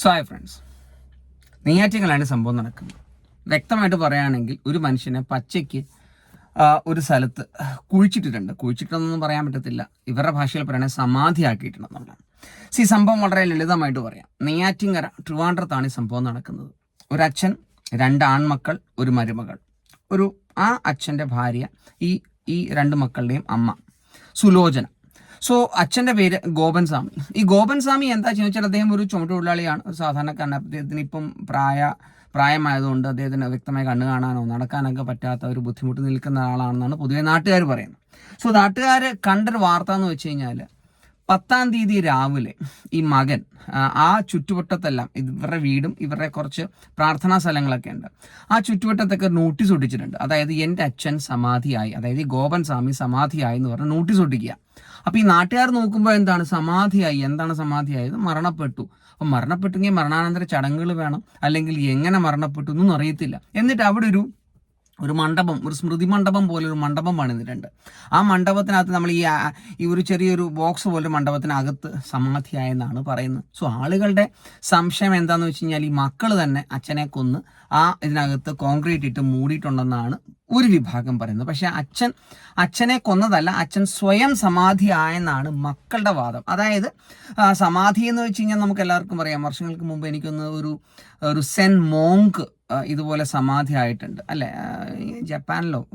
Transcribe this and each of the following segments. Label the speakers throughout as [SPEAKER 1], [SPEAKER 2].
[SPEAKER 1] So hi friends നെയ്യാറ്റിങ്ങളാണ് സംഭവം നടക്കുന്നത്. വ്യക്തമായിട്ട് പറയുകയാണെങ്കിൽ ഒരു മനുഷ്യനെ പച്ചയ്ക്ക് ഒരു സ്ഥലത്ത് കുഴിച്ചിട്ടിട്ടുണ്ട്. കുഴിച്ചിട്ടുണ്ടെന്നൊന്നും പറയാൻ പറ്റത്തില്ല. ഇവരുടെ ഭാഷയിൽ പറയുകയാണെങ്കിൽ സമാധിയാക്കിയിട്ടുണ്ടെന്നുള്ളതാണ്. സി സംഭവം വളരെ ലളിതമായിട്ട് പറയാം. നെയ്യാറ്റിങ്കര ട്രിവാൻഡ്രത്താണ് ഈ സംഭവം നടക്കുന്നത്. ഒരു അച്ഛൻ രണ്ട് ആൺമക്കൾ ഒരു മരുമകൾ. ഒരു ആ അച്ഛന്റെ ഭാര്യ ഈ ഈ രണ്ട് മക്കളുടെയും അമ്മ. സുലോചന. സോ അച്ഛന്റെ പേര് ഗോപൻ സ്വാമി ഈ ഗോപൻ സ്വാമി എന്താ ചോദിച്ചാൽ അദ്ദേഹം ഒരു ചുമട്ടുതൊഴിലാളിയാണ്. ഒരു സാധാരണക്കാരൻ. അദ്ദേഹത്തിന് ഇപ്പം പ്രായ പ്രായമായതുകൊണ്ട് അദ്ദേഹത്തിന് വ്യക്തമായി കണ്ണു കാണാനോ നടക്കാനൊക്കെ പറ്റാത്ത ഒരു ബുദ്ധിമുട്ട് നിൽക്കുന്ന ആളാണെന്നാണ് പൊതുവെ നാട്ടുകാർ പറയുന്നത്. സോ നാട്ടുകാർ കണ്ടൊരു വാർത്ത എന്ന് വെച്ച് കഴിഞ്ഞാൽ പത്താം തീയതി രാവിലെ ഈ മകൻ ആ, ചുറ്റുവട്ടത്തെല്ലാം ഇവരുടെ വീടും ഇവരുടെ കുറച്ച് പ്രാർത്ഥനാ സ്ഥലങ്ങളൊക്കെ ഉണ്ട്. ആ ചുറ്റുവട്ടത്തൊക്കെ നോട്ടീസ് ഒട്ടിച്ചിട്ടുണ്ട്. അതായത് എന്റെ അച്ഛൻ സമാധിയായി അതായത് ഈ ഗോപൻ സ്വാമി സമാധിയായി എന്ന് പറഞ്ഞ് നോട്ടീസ് ഒട്ടിക്കുക. അപ്പോൾ ഈ നാട്ടുകാർ നോക്കുമ്പോൾ എന്താണ്? സമാധിയായി. എന്താണ് സമാധിയായത്? മരണപ്പെട്ടു. അപ്പം മരണപ്പെട്ടെങ്കിൽ മരണാനന്തര ചടങ്ങുകൾ വേണം. അല്ലെങ്കിൽ എങ്ങനെ മരണപ്പെട്ടു എന്നൊന്നും അറിയത്തില്ല. എന്നിട്ട് അവിടെ ഒരു ഒരു മണ്ഡപം ഒരു സ്മൃതി മണ്ഡപം പോലെ ഒരു മണ്ഡപം പണിതിട്ടുണ്ട് ആ മണ്ഡപത്തിനകത്ത് നമ്മൾ ഈ ഈ ഒരു ചെറിയൊരു ബോക്സ് പോലെ മണ്ഡപത്തിനകത്ത് സമാധിയായെന്നാണ് പറയുന്നത്. സോ ആളുകളുടെ സംശയം എന്താണെന്ന് വെച്ച് കഴിഞ്ഞാൽ ഈ മക്കൾ തന്നെ അച്ഛനെ കൊന്ന് ആ ഇതിനകത്ത് കോൺക്രീറ്റ് ഇട്ട് മൂടിയിട്ടുണ്ടെന്നാണ് ഒരു വിഭാഗം പറയുന്നത്. പക്ഷെ അച്ഛൻ അച്ഛനെ കൊന്നതല്ല അച്ഛൻ സ്വയം സമാധി ആയെന്നാണ് മക്കളുടെ വാദം. അതായത് സമാധി എന്ന് വെച്ച് കഴിഞ്ഞാൽ നമുക്ക് എല്ലാവർക്കും അറിയാം. വർഷങ്ങൾക്ക് മുമ്പ് എനിക്കൊന്ന് ഒരു ഒരു സെൻ മോങ്ക് ഇതുപോലെ സമാധി ആയിട്ടുണ്ട്. അല്ലെ? ജപ്പാനിലോ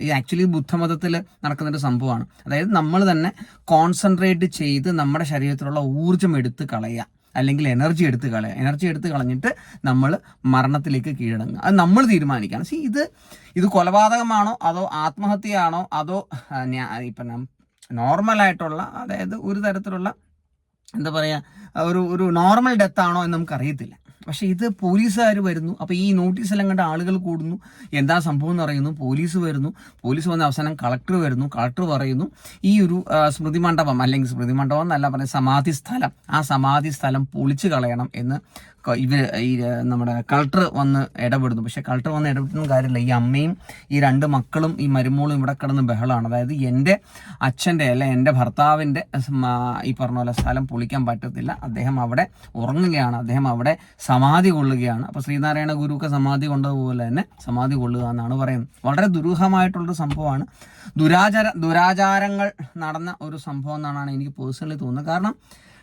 [SPEAKER 1] ഇത് ആക്ച്വലി ബുദ്ധമതത്തിൽ നടക്കുന്നൊരു സംഭവമാണ്. അതായത് നമ്മൾ തന്നെ കോൺസെൻട്രേറ്റ് ചെയ്ത് നമ്മുടെ ശരീരത്തിലുള്ള ഊർജം എടുത്ത് കളയുക. അല്ലെങ്കിൽ എനർജി എടുത്ത് കളയുക എനർജി എടുത്ത് കളഞ്ഞിട്ട് നമ്മൾ മരണത്തിലേക്ക് കീഴടങ്ങുക. അത് നമ്മൾ തീരുമാനിക്കണം. സി ഇത് ഇത് കൊലപാതകമാണോ? അതോ ആത്മഹത്യയാണോ? അതോ ഞാൻ ഇപ്പം നോർമലായിട്ടുള്ള അതായത് ഒരു തരത്തിലുള്ള എന്താ പറയുക ഒരു ഒരു നോർമൽ ഡെത്ത് ആണോ എന്ന് നമുക്ക് അറിയത്തില്ല പക്ഷേ ഇത് പോലീസുകാർ വരുന്നു. അപ്പോൾ ഈ നോട്ടീസ് എല്ലാം കണ്ട ആളുകൾ കൂടുന്നു. എന്താ സംഭവം എന്ന് അറിയുന്നു പോലീസ് വരുന്നു. പോലീസ് വന്ന അവസാനം കളക്ടർ വരുന്നു. കളക്ടർ പറയുന്നു. ഈ ഒരു സ്മൃതി മണ്ഡപം അല്ലെങ്കിൽ സ്മൃതി മണ്ഡപം എന്നല്ല പറയുന്നത് സമാധി സ്ഥലം. ആ സമാധി സ്ഥലം പൊളിച്ചു കളയണം എന്ന് ഇവർ ഈ നമ്മുടെ കളക്ടർ വന്ന് ഇടപെടുന്നു. പക്ഷെ കളക്ടർ വന്ന് ഇടപെടുന്ന കാര്യമില്ല. ഈ അമ്മയും ഈ രണ്ട് മക്കളും ഈ മരുമോളും ഇവിടെ കിടന്ന് ബഹളമാണ്. അതായത് എന്റെ അച്ഛന്റെ അല്ലെ എന്റെ ഭർത്താവിന്റെ ഈ പറഞ്ഞ പോലെ സ്ഥലം പൊളിക്കാൻ പറ്റത്തില്ല. അദ്ദേഹം അവിടെ ഉറങ്ങുകയാണ്. അദ്ദേഹം അവിടെ സമാധി കൊള്ളുകയാണ്. അപ്പോൾ ശ്രീനാരായണ ഗുരുവൊക്കെ സമാധി കൊണ്ടതുപോലെ തന്നെ സമാധി കൊള്ളുക എന്നാണ് പറയുന്നത്. വളരെ ദുരൂഹമായിട്ടുള്ളൊരു സംഭവമാണ്. ദുരാചാര ദുരാചാരങ്ങൾ നടന്ന ഒരു സംഭവം എന്നാണ് എനിക്ക് പേഴ്സണലി തോന്നുന്നത്. കാരണം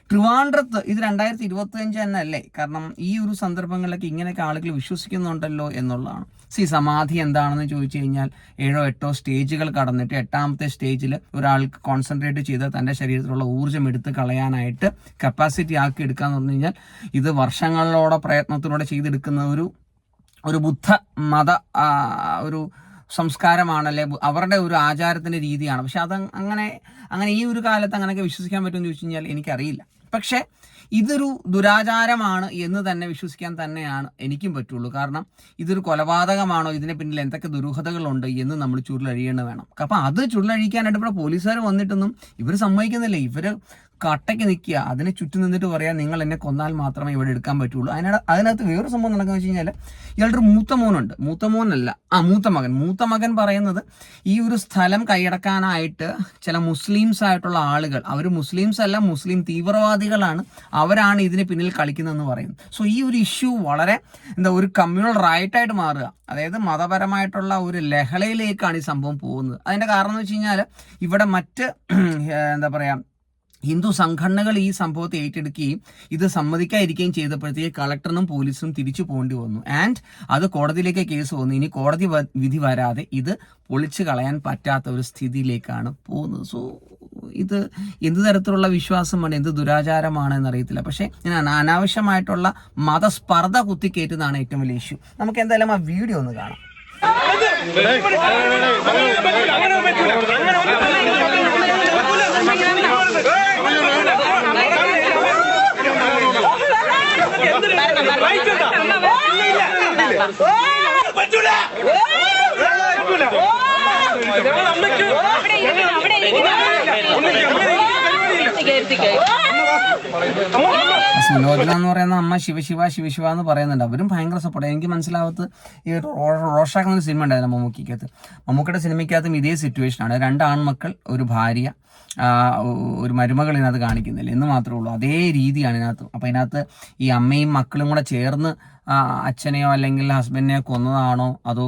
[SPEAKER 1] ട്രിവാൻഡ്രത്ത് ഇത് രണ്ടായിരത്തി ഇരുപത്തി അഞ്ച് തന്നെ അല്ലേ? കാരണം ഈ ഒരു സന്ദർഭങ്ങളിലൊക്കെ ഇങ്ങനെയൊക്കെ ആളുകൾ വിശ്വസിക്കുന്നുണ്ടല്ലോ എന്നുള്ളതാണ്. സി സമാധി എന്താണെന്ന് ചോദിച്ചു കഴിഞ്ഞാൽ ഏഴോ എട്ടോ സ്റ്റേജുകൾ കടന്നിട്ട് എട്ടാമത്തെ സ്റ്റേജിൽ ഒരാൾക്ക് കോൺസെൻട്രേറ്റ് ചെയ്ത് തന്റെ ശരീരത്തിലുള്ള ഊർജം എടുത്ത് കളയാനായിട്ട് കപ്പാസിറ്റി ആക്കി എടുക്കുക എന്ന് പറഞ്ഞു കഴിഞ്ഞാൽ ഇത് വർഷങ്ങളിലൂടെ പ്രയത്നത്തിലൂടെ ചെയ്തെടുക്കുന്ന ഒരു ഒരു ബുദ്ധ മത ഒരു സംസ്കാരമാണല്ലേ? അവരുടെ ഒരു ആചാരത്തിന്റെ രീതിയാണ്. പക്ഷെ അത് അങ്ങനെ അങ്ങനെ ഈ ഒരു കാലത്ത് അങ്ങനെയൊക്കെ വിശ്വസിക്കാൻ പറ്റുമെന്ന് ചോദിച്ചു കഴിഞ്ഞാൽ എനിക്കറിയില്ല. പക്ഷേ ഇതൊരു ദുരാചാരമാണ് എന്ന് തന്നെ വിശ്വസിക്കാൻ തന്നെയാണ് എനിക്കും പറ്റുള്ളൂ. കാരണം ഇതൊരു കൊലപാതകമാണോ? ഇതിന് പിന്നിൽ എന്തൊക്കെ ദുരൂഹതകളുണ്ട് എന്ന് നമ്മൾ ചുരുളഴിയേണ്ട വേണം അപ്പം അത് ചുരുളഴിക്കാനായിട്ട് ഇവിടെ പോലീസുകാർ വന്നിട്ടൊന്നും ഇവർ സമ്മതിക്കുന്നില്ല. ഇവർ കട്ടയ്ക്ക് നിൽക്കുക അതിന് ചുറ്റും നിന്നിട്ട് പറയാം നിങ്ങൾ എന്നെ കൊന്നാൽ മാത്രമേ ഇവിടെ എടുക്കാൻ പറ്റുള്ളൂ. അതിനകത്ത് അതിനകത്ത് വേറൊരു സംഭവം നടക്കുന്നത് വെച്ച് കഴിഞ്ഞാൽ ഇയാളുടെ മൂത്ത മോനുണ്ട്. മൂത്ത മോനല്ല ആ മൂത്ത മകൻ. മൂത്ത മകൻ പറയുന്നത് ഈ ഒരു സ്ഥലം കൈയടക്കാനായിട്ട് ചില മുസ്ലിംസ് ആയിട്ടുള്ള ആളുകൾ അവർ മുസ്ലിംസ് അല്ല മുസ്ലിം തീവ്രവാദികളാണ് അവരാണ് ഇതിന് പിന്നിൽ കളിക്കുന്നതെന്ന് പറയുന്നത്. സോ ഈ ഒരു ഇഷ്യൂ വളരെ എന്താ ഒരു കമ്മ്യൂണൽ റൈറ്റായിട്ട് മാറുക. അതായത് മതപരമായിട്ടുള്ള ഒരു ലഹളയിലേക്കാണ് ഈ സംഭവം പോകുന്നത്. അതിന്റെ കാരണം എന്ന് വെച്ച് കഴിഞ്ഞാൽ ഇവിടെ മറ്റ് എന്താ പറയാ ഹിന്ദു സംഘടനകൾ ഈ സംഭവത്തെ ഏറ്റെടുക്കുകയും ഇത് സമ്മതിക്കാതിരിക്കുകയും ചെയ്തപ്പോഴത്തേക്ക് കളക്ടറിനും പോലീസിനും തിരിച്ചു പോകേണ്ടി വന്നു ആൻഡ് അത് കോടതിയിലേക്ക് കേസ് വന്നു ഇനി കോടതി വിധി വരാതെ ഇത് പൊളിച്ചു കളയാൻ പറ്റാത്ത ഒരു സ്ഥിതിയിലേക്കാണ് പോകുന്നത് സോ ഇത് എന്ത് തരത്തിലുള്ള വിശ്വാസമാണ് എന്ത് ദുരാചാരമാണ് എന്നറിയത്തില്ല പക്ഷേ അനാവശ്യമായിട്ടുള്ള മതസ്പർദ്ധ കുത്തിക്കയറ്റുന്നതാണ് ഏറ്റവും വലിയ ഇഷ്യൂ നമുക്ക് എന്തായാലും ആ വീഡിയോ ഒന്ന് കാണാം എന്ന് പറയുന്ന അമ്മ ശിവശിവ ശിവശിവ എന്ന് പറയുന്നുണ്ട്. അവരും ഭയങ്കര സപ്പോർട്ട് എനിക്ക് മനസ്സിലാവത്ത് ഈ റോഷാക്കുന്ന ഒരു സിനിമ ഉണ്ടായിരുന്നു മമ്മൂക്കിക്കകത്ത്. മമ്മൂക്കയുടെ സിനിമയ്ക്കകത്തും ഇതേ സിറ്റുവേഷൻ ആണ്. രണ്ട് ആൺമക്കൾ ഒരു ഭാര്യ ഒരു മരുമകൾ ഇതിനകത്ത് കാണിക്കുന്നില്ല. എന്ന് മാത്രമേ ഉള്ളൂ. അതേ രീതിയാണ് ഇതിനകത്ത്. അപ്പൊ ഇതിനകത്ത് ഈ അമ്മയും മക്കളും കൂടെ ചേർന്ന് അച്ഛനെയോ അല്ലെങ്കിൽ ഹസ്ബൻഡിനെയോ കൊന്നതാണോ അതോ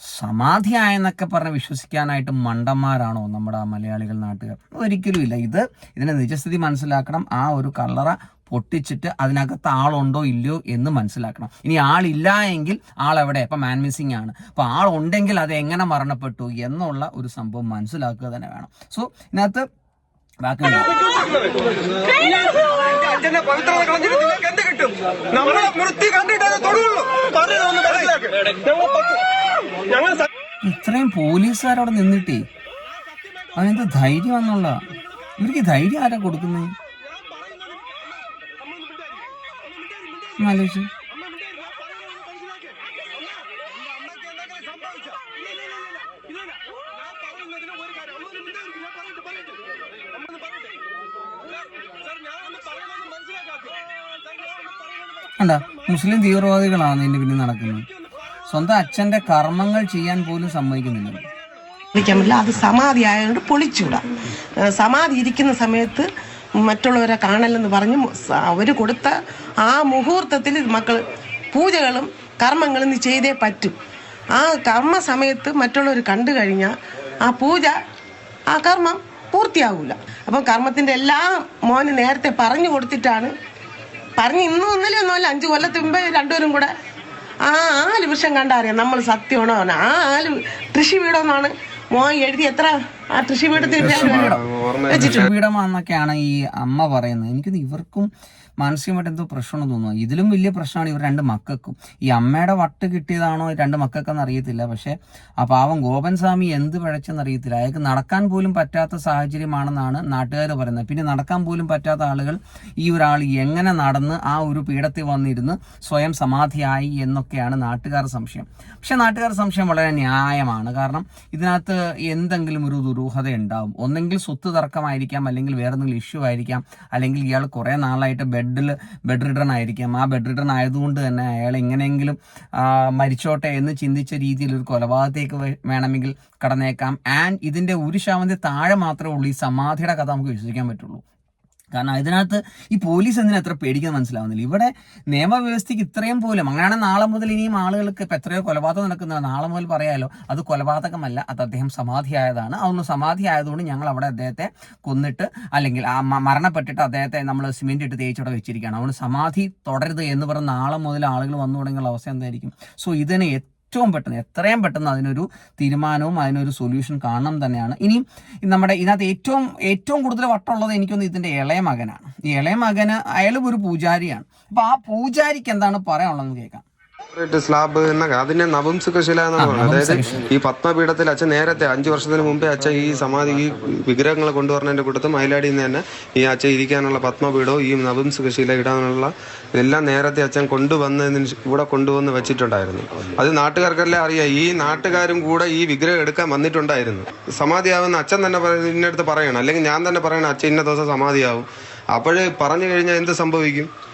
[SPEAKER 1] സമാധിയായെന്നൊക്കെ പറഞ്ഞ് വിശ്വസിക്കാനായിട്ട് മണ്ടന്മാരാണോ നമ്മുടെ ആ മലയാളികൾ നാട്ടുകാർ? ഒരിക്കലും ഇല്ല. ഇത് ഇതിനെ നിജസ്ഥിതി മനസ്സിലാക്കണം. ആ ഒരു കള്ളറ പൊട്ടിച്ചിട്ട് അതിനകത്ത് ആളുണ്ടോ ഇല്ലയോ എന്ന് മനസ്സിലാക്കണം. ഇനി ആളില്ല എങ്കിൽ ആൾ എവിടെ ഇപ്പൊ മാൻ മിസ്സിംഗ് ആണ്. അപ്പം ആളുണ്ടെങ്കിൽ അത് എങ്ങനെ മരണപ്പെട്ടു എന്നുള്ള ഒരു സംഭവം മനസ്സിലാക്കുക തന്നെ വേണം. സോ ഇതിനകത്ത്
[SPEAKER 2] ബാക്കി പവിത്രത കളഞ്ഞിട്ട് നിങ്ങൾക്ക് എന്ത് കിട്ടും? നമ്മളെ മൃത്യു കണ്ടിട്ടേ ഞങ്ങൾ
[SPEAKER 1] ഇത്രയും പോലീസുകാരവിടെ നിന്നിട്ടേ? അവനെന്ത് ധൈര്യം വന്നുള്ള ഇവർക്ക് ധൈര്യം ആരാ കൊടുക്കുന്നത് ആലോചിച്ച് അല്ല മുസ്ലിം തീവ്രവാദികളാണ് ഇതിന്റെ പിന്നിൽ നടക്കുന്നത്. സ്വന്തം അച്ഛന്റെ കർമ്മങ്ങൾ ചെയ്യാൻ പോലും സമ്മതിക്കുന്നില്ല.
[SPEAKER 3] അത് സമാധി ആയതുകൊണ്ട് പൊളിച്ചൂടാ സമാധി ഇരിക്കുന്ന സമയത്ത് മറ്റുള്ളവരെ കാണലെന്ന് പറഞ്ഞ് അവർ കൊടുത്ത ആ മുഹൂർത്തത്തിൽ മക്കൾ പൂജകളും കർമ്മങ്ങളും നീ ചെയ്തേ പറ്റും. ആ കർമ്മ സമയത്ത് മറ്റുള്ളവർ കണ്ടു കഴിഞ്ഞാൽ ആ പൂജ ആ കർമ്മം പൂർത്തിയാവൂല. അപ്പം കർമ്മത്തിന്റെ എല്ലാ മോന് നേരത്തെ പറഞ്ഞു കൊടുത്തിട്ടാണ്. പറഞ്ഞ് ഇന്നും ഇന്നലെ ഒന്നുമല്ല അഞ്ച് കൊല്ലത്തിന് മുമ്പേ രണ്ടുപേരും കൂടെ ആ ആൽ വൃക്ഷം കണ്ടറിയാം നമ്മൾ സത്യമാണോ. ആ ആൽ കൃഷി വീടൊന്നാണ് മോൻ എഴുതി എത്ര ആ കൃഷി വീടത്തിൽ
[SPEAKER 1] പീഡമാണെന്നൊക്കെയാണ് ഈ അമ്മ പറയുന്നത്. എനിക്ക് ഇവർക്കും മാനസികമായിട്ട് എന്തോ പ്രശ്നമെന്ന് തോന്നുന്നു. ഇതിലും വലിയ പ്രശ്നമാണ് ഇവർ രണ്ട് മക്കൾക്കും. ഈ അമ്മയുടെ വട്ട് കിട്ടിയതാണോ രണ്ട് മക്കൾക്കെന്ന് അറിയത്തില്ല. പക്ഷെ ആ പാവം ഗോപൻ സ്വാമി എന്ത് പിഴച്ചെന്ന് അറിയത്തില്ല. അയാൾക്ക് നടക്കാൻ പോലും പറ്റാത്ത സാഹചര്യമാണെന്നാണ് നാട്ടുകാർ പറയുന്നത്. പിന്നെ നടക്കാൻ പോലും പറ്റാത്ത ആളുകൾ ഈ ഒരാൾ എങ്ങനെ നടന്ന് ആ ഒരു പീഠത്തിൽ വന്നിരുന്ന് സ്വയം സമാധിയായി എന്നൊക്കെയാണ് നാട്ടുകാർ സംശയം. പക്ഷെ നാട്ടുകാർ സംശയം വളരെ ന്യായമാണ്. കാരണം ഇതിനകത്ത് എന്തെങ്കിലും ഒരു ദുരൂഹത ഉണ്ടാവും ഒന്നെങ്കിൽ സ്വത്ത് തർക്കമായിരിക്കാം അല്ലെങ്കിൽ വേറെ എന്തെങ്കിലും ഇഷ്യൂ ആയിരിക്കാം അല്ലെങ്കിൽ ഇയാൾ കുറേ നാളായിട്ട് ബെഡിൽ ബെഡ് റിഡൺ ആയിരിക്കാം. ആ ബെഡ് റിഡൺ ആയതുകൊണ്ട് തന്നെ അയാൾ എങ്ങനെയെങ്കിലും മരിച്ചോട്ടെ എന്ന് ചിന്തിച്ച രീതിയിൽ ഒരു കൊലപാതകത്തേക്ക് വേണമെങ്കിൽ കടന്നേക്കാം. ആൻഡ് ഇതിന്റെ ഒരു ശാവന്റെ താഴെ മാത്രമേ ഉള്ളൂ. ഈ സമാധിയുടെ കഥ നമുക്ക് വിശ്വസിക്കാൻ പറ്റുള്ളൂ. കാരണം ഇതിനകത്ത് ഈ പോലീസ് എന്തിനാ എത്ര പേടിക്കാൻ മനസ്സിലാവുന്നില്ല. ഇവിടെ നിയമവ്യവസ്ഥയ്ക്ക് ഇത്രയും പോലും അങ്ങനെയാണ് നാളെ മുതൽ ഇനിയും ആളുകൾക്ക് ഇപ്പം എത്രയോ കൊലപാതകം നടക്കുന്ന നാളെ മുതൽ പറയാലോ അത് കൊലപാതകമല്ല അത് അദ്ദേഹം സമാധിയായതാണ്. അതൊന്ന് സമാധി ആയതുകൊണ്ട് ഞങ്ങൾ അവിടെ അദ്ദേഹത്തെ കൊന്നിട്ട് അല്ലെങ്കിൽ ആ മരണപ്പെട്ടിട്ട് അദ്ദേഹത്തെ നമ്മൾ സിമെന്റ് ഇട്ട് തേച്ചവിടെ വെച്ചിരിക്കുകയാണ്. അതുകൊണ്ട് സമാധി തുടരുത് എന്ന് പറഞ്ഞ് നാളെ മുതൽ ആളുകൾ വന്നു തുടങ്ങിയുള്ള അവസ്ഥ എന്തായിരിക്കും? സോ ഇതിനെ ഏറ്റവും പെട്ടെന്ന് എത്രയും പെട്ടെന്ന് അതിനൊരു തീരുമാനവും അതിനൊരു സൊല്യൂഷൻ കാണണം തന്നെയാണ്. ഇനിയും നമ്മുടെ ഇതിനകത്ത് ഏറ്റവും ഏറ്റവും കൂടുതൽ വട്ടമുള്ളത് എനിക്കൊന്ന് ഇതിന്റെ ഇളയ മകനാണ്. ഈ ഇളയ മകന് അയാളും ഒരു പൂജാരിയാണ്. അപ്പോൾ ആ പൂജാരിക്ക് എന്താണ് പറയാനുള്ളതെന്ന് കേൾക്കാം.
[SPEAKER 4] സ്ലാബ് എന്നൊക്കെ. അതിനെ ശില എന്നാണ് പറയുന്നത് അതായത് ഈ പത്മപീഠത്തിൽ അച്ഛൻ നേരത്തെ അഞ്ചു വർഷത്തിന് മുമ്പേ അച്ഛൻ ഈ സമാധി ഈ വിഗ്രഹങ്ങൾ കൊണ്ടുവരുന്നതിന്റെ കൂട്ടത്തിൽ മയിലാടിയിൽ നിന്ന് തന്നെ ഈ അച്ഛൻ ഇരിക്കാനുള്ള പത്മപീഠവും ഈ നപുംസകശില ഇടാനുള്ള എല്ലാം നേരത്തെ അച്ഛൻ കൊണ്ടുവന്നതിന് ഇവിടെ കൊണ്ടുവന്ന് വെച്ചിട്ടുണ്ടായിരുന്നു. അത് നാട്ടുകാർക്കെല്ലാം അറിയാം. ഈ നാട്ടുകാരും കൂടെ ഈ വിഗ്രഹം എടുക്കാൻ വന്നിട്ടുണ്ടായിരുന്നു. സമാധിയാവുന്ന അച്ഛൻ തന്നെ ഇന്നടുത്ത് പറയണം. അല്ലെങ്കിൽ ഞാൻ തന്നെ പറയണം അച്ഛൻ ഇന്ന ദിവസം സമാധിയാവും. അപ്പോഴേ പറഞ്ഞു കഴിഞ്ഞാൽ എന്ത് സംഭവിക്കും?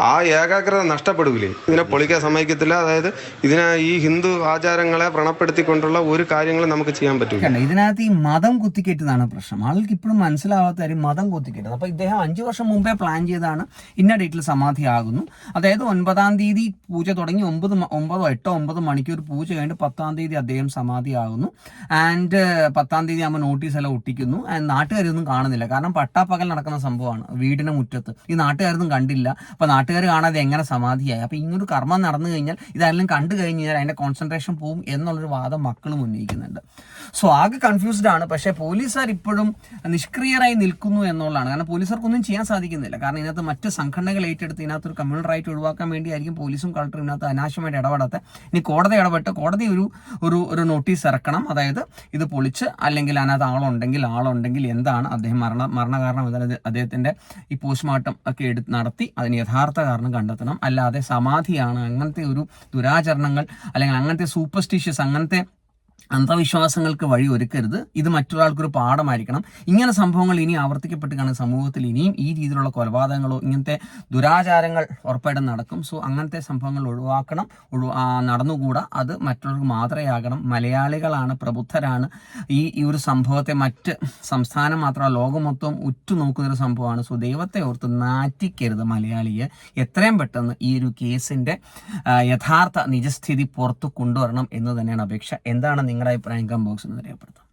[SPEAKER 4] ആ ഏകാഗ്രത നഷ്ടപ്പെടുകയില്ലേ ഇതിനെ പൊളിക്കാൻ സമ്മതിക്കത്തില്ല. അതായത് ഇതിനെ ഈ ഹിന്ദു ആചാരങ്ങളെ വ്രണപ്പെടുത്തിക്കൊണ്ടുള്ള ഒരു കാര്യങ്ങളും നമുക്ക് ചെയ്യാൻ
[SPEAKER 1] പറ്റും ഇതിനകത്ത് ഈ മതം കുത്തിക്കയറ്റുന്നതാണ് പ്രശ്നം. ആൾക്ക് ഇപ്പോഴും മനസ്സിലാവാത്ത കാര്യം മതം കുത്തിക്കെട്ടത് അപ്പൊ ഇദ്ദേഹം അഞ്ചു വർഷം മുമ്പേ പ്ലാൻ ചെയ്താണ് ഇന്ന ഡേറ്റിൽ സമാധി ആകുന്നു അതായത് ഒൻപതാം തീയതി പൂജ തുടങ്ങി ഒമ്പത് ഒമ്പതോ എട്ടോ ഒമ്പത് മണിക്കൂർ പൂജ കഴിഞ്ഞ് പത്താം തീയതി അദ്ദേഹം സമാധി ആകുന്നു ആൻഡ് പത്താം തീയതി ആകുമ്പോൾ നോട്ടീസ് എല്ലാം ഒട്ടിക്കുന്നു. ആൻഡ് നാട്ടുകാരൊന്നും കാണുന്നില്ല. കാരണം പട്ടാപ്പകൽ നടക്കുന്ന സംഭവമാണ്. വീടിന് മുറ്റത്ത്. ഈ നാട്ടുകാരൊന്നും കണ്ടില്ല. അപ്പൊ നാട്ടുകാർ കാണാതെ എങ്ങനെ സമാധിയായി? അപ്പം ഇങ്ങനൊരു കർമ്മം നടന്നു കഴിഞ്ഞാൽ ഇതെല്ലാം കണ്ടു കഴിഞ്ഞ് കഴിഞ്ഞാൽ അതിന്റെ കോൺസെൻട്രേഷൻ പോവും എന്നുള്ളൊരു വാദം മക്കളും ഉന്നയിക്കുന്നുണ്ട് സോ ആകെ കൺഫ്യൂസ്ഡ് ആണ്. പക്ഷേ പോലീസുകാർ ഇപ്പോഴും നിഷ്ക്രിയരായി നിൽക്കുന്നു എന്നുള്ളതാണ്. കാരണം പോലീസുകാർക്കൊന്നും ചെയ്യാൻ സാധിക്കുന്നില്ല. കാരണം ഇതിനകത്ത് മറ്റ് സംഘടനകൾ ഏറ്റെടുത്ത് ഇതിനകത്ത് ഒരു കമ്മ്യൂണൽ റൈറ്റ് ഒഴിവാക്കാൻ വേണ്ടിയായിരിക്കും പോലീസും കളക്ടറും ഇതിനകത്ത് അനാവശ്യമായിട്ട് ഇടപെടാത്ത. ഇനി കോടതി ഇടപെട്ട് കോടതി ഒരു ഒരു ഒരു നോട്ടീസ് ഇറക്കണം. അതായത് ഇത് പൊളിച്ച് അല്ലെങ്കിൽ അതിനകത്ത് ആളുണ്ടെങ്കിൽ ആളുണ്ടെങ്കിൽ എന്താണ് അദ്ദേഹം മരണ മരണകാരണം അതായത് അദ്ദേഹത്തിന്റെ ഈ പോസ്റ്റ്മോർട്ടം ഒക്കെ എടുത്ത് നടത്തി അതിന് യഥാർത്ഥ കാരണം കണ്ടെത്തണം. അല്ലാതെ സമാധിയാണ് അങ്ങനത്തെ ഒരു ദുരാചരണങ്ങൾ അല്ലെങ്കിൽ അങ്ങനത്തെ സൂപ്പർസ്റ്റിഷ്യസ് അങ്ങനത്തെ അന്ധവിശ്വാസങ്ങൾക്ക് വഴി ഒരുക്കരുത്. ഇത് മറ്റൊരാൾക്കൊരു പാഠമായിരിക്കണം. ഇങ്ങനെ സംഭവങ്ങൾ ഇനി ആവർത്തിക്കപ്പെട്ട് കാണുന്ന സമൂഹത്തിൽ ഇനിയും ഈ രീതിയിലുള്ള കൊലപാതകങ്ങളോ ഇങ്ങനത്തെ ദുരാചാരങ്ങൾ ഉറപ്പായിട്ടും നടക്കും. സോ അങ്ങനത്തെ സംഭവങ്ങൾ ഒഴിവാക്കണം. ഒഴി നടന്നുകൂടാ. അത് മറ്റുള്ളവർക്ക് മാത്രമേയാകണം മലയാളികളാണ് പ്രബുദ്ധരാണ്. ഈ ഈ ഒരു സംഭവത്തെ മറ്റ് സംസ്ഥാനം മാത്രമല്ല ലോകം മൊത്തം ഉറ്റുനോക്കുന്ന ഒരു സംഭവമാണ്. സോ ദൈവത്തെ ഓർത്ത് നാറ്റിക്കരുത് മലയാളിയെ. എത്രയും പെട്ടെന്ന് ഈ ഒരു കേസിന്റെ യഥാർത്ഥ നിജസ്ഥിതി പുറത്തു കൊണ്ടുവരണം എന്ന് തന്നെയാണ് അപേക്ഷ. എന്താണ് നിങ്ങളുടെ അഭിപ്രായം കമ്പോക്സ് എന്ന് രേഖപ്പെടുത്താം.